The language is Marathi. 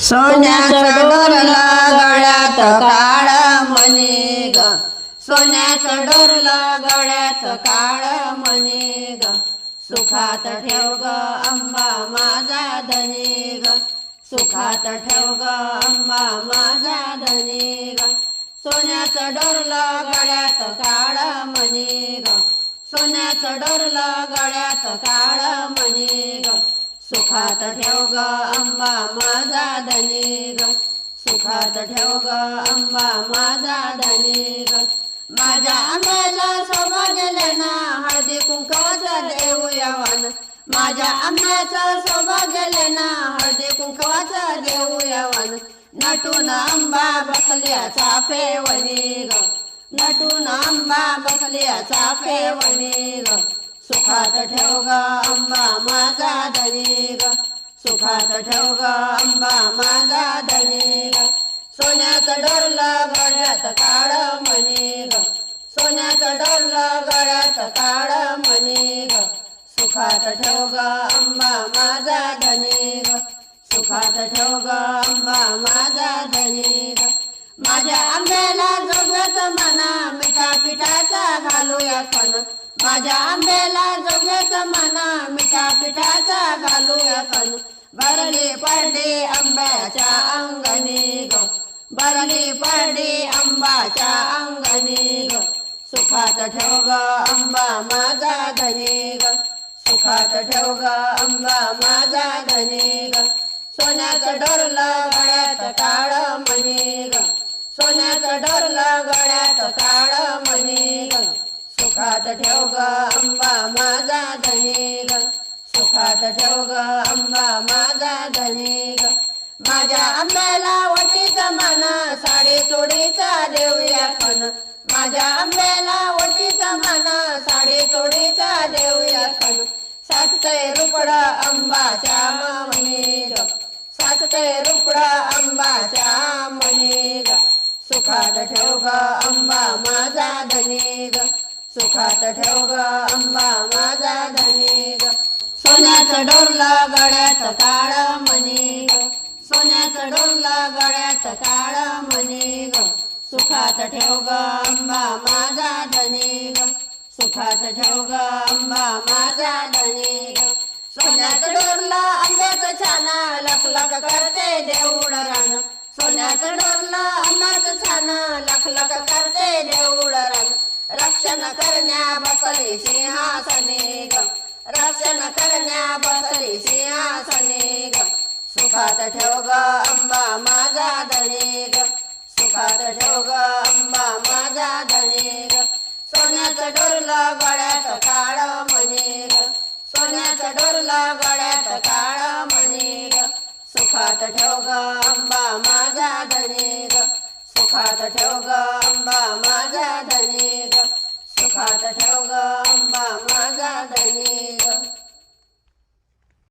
सोन्याचं डोरलं गळ्यात काळ मणी ग. सोन्याचं डोरलं गळ्यात काळ मणी ग. सुखात ठेव ग अंबा माझा धनी ग. सुखात ठेव ग अंबा माझा धनी ग. सोन्याचं डोरलं गळ्यात काळ मणी ग. सोन्याचं डोरलं गळ्यात काळ मणी ग. सुखात ठेव ग अंबा माझा धनी ग. सुखात ठेव ग अंबा माझा धनी ग. माझ्या आंब्याला सौभाग्य ना हळदी कुंकवाचा देऊ यावन माझ्या आंब्याचं सौभाग्य ना हळदी कुंकवाचा देऊ यावन नटून आंबा बसल्याचा चाफेवणी ग. नटून आंबा बसल्याचा चाफेवणी ग. सुखात ठेव ग अंबा माझा धनी सुखात ठेव ग अंबा माझा धनी ग. सोन्याचं डोरला गळ्यात काळ मणी ग. सोन्याचं डोरला गळ्यात काळ मणी ग. सुखात ठेव ग अंबा माझा धनी ग. सुखात ठेव ग अंबा माझा धनी ग. माझ्या आंब्याला जोगत मना मिठा पिठाचा घालूया खण माझ्या आंब्याला जोगत मना मिठा पिठाचा घालूया खण भरली पडली आंब्याच्या अंगणी ग. भरली पडली आंबाच्या अंगणी ग. सुखात ठेव ग अंबा माझा धनी ग. सुखात ठेव ग अंबा माझा धनी ग. सोन्याचं डोरलं गळ्यात काळ मणी ग. सोन्याचं डोरलं गळ्यात काळ मणी ग. सुखात ठेव ग अंबा माझा धनी ग. सुखात ठेव ग अंबा माझा धनी ग. माझ्या आंब्याला वटीचा माना साडी चोडीचा देऊया पण. माझ्या आंब्याला वटीचा माना साडी चोडीचा देऊया पण. सासतय रुपडा आंबाच्या मणी ग. सासतय रुपडा आंबाच्या मणी ग. सुखात ठेव ग आंबा माझा धनी ग. सुखात ठेव ग आंबा माझा धनी ग. सोन्याचं डोरला गळ्यात काळ मणी ग. सोन्याचं डोरला गळ्यात काळ मणी ग. सुखात ठेव ग अंबा माझा धनी ग. सुखात ठेव ग अंबा माझा धनी ग. सोन्याचं डोरला आंब्याचं छाना लख लख करते देऊळ रान. सोन्याचं डोरला आंब्याचं छान लख करते देऊळ रान. रक्षण करण्या बसले सिंहासने ग. दर्शन करण्या बसली सिंहासने ग. सुखात ठेव ग अंबा माझा धनी ग सुखात ठेव ग अंबा माझा धनी ग सोन्याचं डोरलं गळ्यात काळ मणी ग सोन्याचं डोरलं गळ्यात काळ मणी ग सुखात ठेव ग अंबा माझा धनी ग सुखात ठेव ग अंबा माझा धनी ग ठेव ग अंबा माझा धनी ग